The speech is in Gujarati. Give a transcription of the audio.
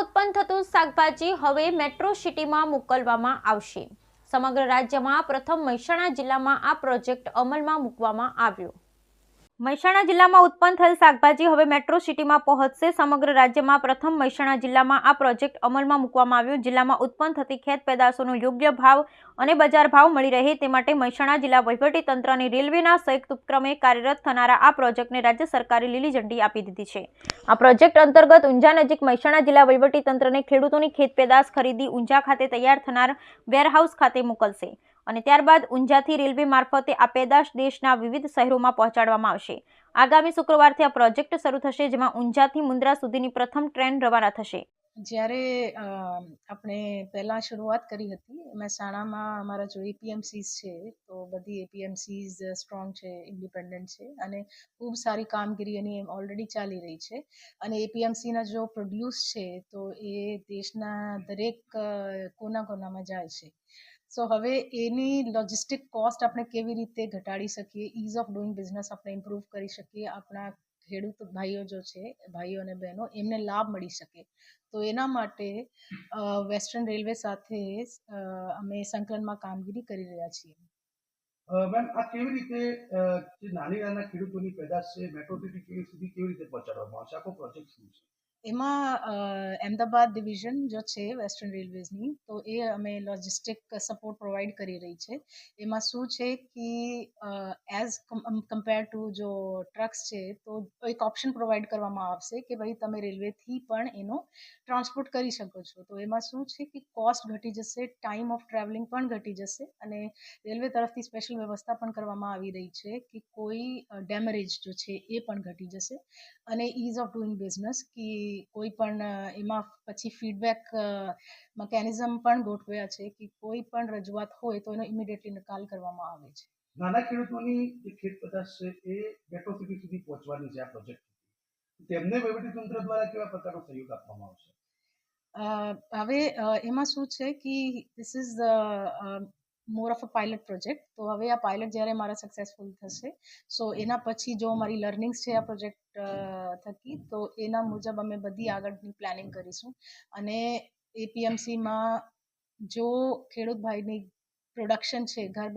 ઉત્પન્ન થતું શાકભાજી હવે મેટ્રો સિટીમાં મોકલવામાં આવશે. સમગ્ર રાજ્યમાં પ્રથમ મહેસાણા જિલ્લામાં આ પ્રોજેક્ટ અમલમાં મૂકવામાં આવ્યો. મહેસાણા જિલ્લામાં ઉત્પન્ન થયેલ શાકભાજી હવે મેટ્રો સિટીમાં પહોંચશે. સમગ્ર રાજ્યમાં પ્રથમ મહેસાણા જિલ્લામાં આ પ્રોજેક્ટ અમલમાં મૂકવામાં આવ્યો. જિલ્લામાં ઉત્પન્ન થતી ખેત પેદાશોનો યોગ્ય ભાવ અને બજાર ભાવ મળી રહે તે માટે મહેસાણા જિલ્લા વહીવટીતંત્ર અને રેલવેના સંયુક્ત ઉપક્રમે કાર્યરત થનારા આ પ્રોજેક્ટને રાજ્ય સરકારે લીલી ઝંડી આપી દીધી છે. આ પ્રોજેક્ટ અંતર્ગત ઊંઝા નજીક મહેસાણા જિલ્લા વહીવટીતંત્રને ખેડૂતોની ખેત પેદાશ ખરીદી ઊંઝા ખાતે તૈયાર થનાર વેરહાઉસ ખાતે મોકલશે. અને ત્યારબાદ ઊંઝાથી રેલવે મારફતે આ પેદાશ દેશના વિવિધ શહેરોમાં પહોંચાડવામાં આવશે. આગામી શુક્રવારથી આ પ્રોજેક્ટ શરૂ થશે, જેમાં ઊંઝાથી મુન્દ્રા સુધીની પ્રથમ ટ્રેન રવાના થશે. જ્યારે આપણે પહેલાં શરૂઆત કરી હતી મહેસાણામાં અમારા જો એપીએમસીસ છે, તો બધી એપીએમસીસ સ્ટ્રોંગ છે, ઇન્ડિપેન્ડન્ટ છે, અને ખૂબ સારી કામગીરી એની ઓલરેડી ચાલી રહી છે. અને એપીએમસીના જો પ્રોડ્યુસ છે, તો એ દેશના દરેક કોના કોનામાં જાય છે. સો હવે એની લોજિસ્ટિક કોસ્ટ આપણે કેવી રીતે ઘટાડી શકીએ? ઇઝ ઓફ ડુઈંગ બિઝનેસ આપણે ઇમ્પ્રૂવ કરી શકીએ? આપણા ખેડૂત ભાઈઓ જો છે, ભાઈઓ અને બહેનો, એમને લાભ મળી શકે. તો એના માટે વેસ્ટર્ન રેલવે સાથે અમે સંકલનમાં કામગીરી કરી રહ્યા છીએ. મેમ, આ કેવી રીતે જે નાની નાના ખેડૂતોની પેદાશ છે મેટ્રો સિટી સુધી કેવી રીતે પહોંચાડવામાં આવશે? આખો પ્રોજેક્ટ શું છે? એમાં અમદાવાદ ડિવિઝન જો છે વેસ્ટર્ન રેલવેઝની તો એ અમે લોજિસ્ટિક સપોર્ટ પ્રોવાઈડ કરી રહી છે. એમાં શું છે કે એઝ કમ્પેર ટુ જો ટ્રક્સ છે, તો એક ઓપ્શન પ્રોવાઈડ કરવામાં આવશે કે ભાઈ તમે રેલવેથી પણ એનો ટ્રાન્સપોર્ટ કરી શકો છો. તો એમાં શું છે કે કોસ્ટ ઘટી જશે ટાઈમ ઓફ ટ્રાવેલિંગ પણ ઘટી જશે અને રેલવે તરફથી સ્પેશિયલ વ્યવસ્થા પણ કરવામાં આવી રહી છે કે કોઈ ડેમેરેજ જો છે એ પણ ઘટી જશે. અને ઇઝ ઓફ ડુઈંગ બિઝનેસ કે કોઈ પણ એમાં પછી ફીડબેક મિકેનિઝમ પણ ગોઠવ્યા છે કે કોઈ પણ રજૂઆત હોય તો એનો ઇમિડિયેટલી નિકાલ કરવામાં આવે છે. નાના ખેડૂતોની જે ખેત પેદાશ છે એ ગેટો સિટી સુધી પહોંચવાની છે આ પ્રોજેક્ટ તેમને વહીવટીતંત્ર દ્વારા કેવા પ્રકારનો સહયોગ આપવામાં આવશે? હવે એમાં શું છે કે this is more of a pilot project તો હવે આ પાયલટ જ્યારે મારા સક્સેસફુલ થશે સો એના પછી જો મારી લર્નિંગ્સ છે આ પ્રોજેક્ટ થકી, તો એના મુજબ અમે બધી આગળની પ્લાનિંગ કરીશું. અને એપીએમસીમાં જો ખેડૂત ભાઈની પ્રોડક્શન છે, ઘર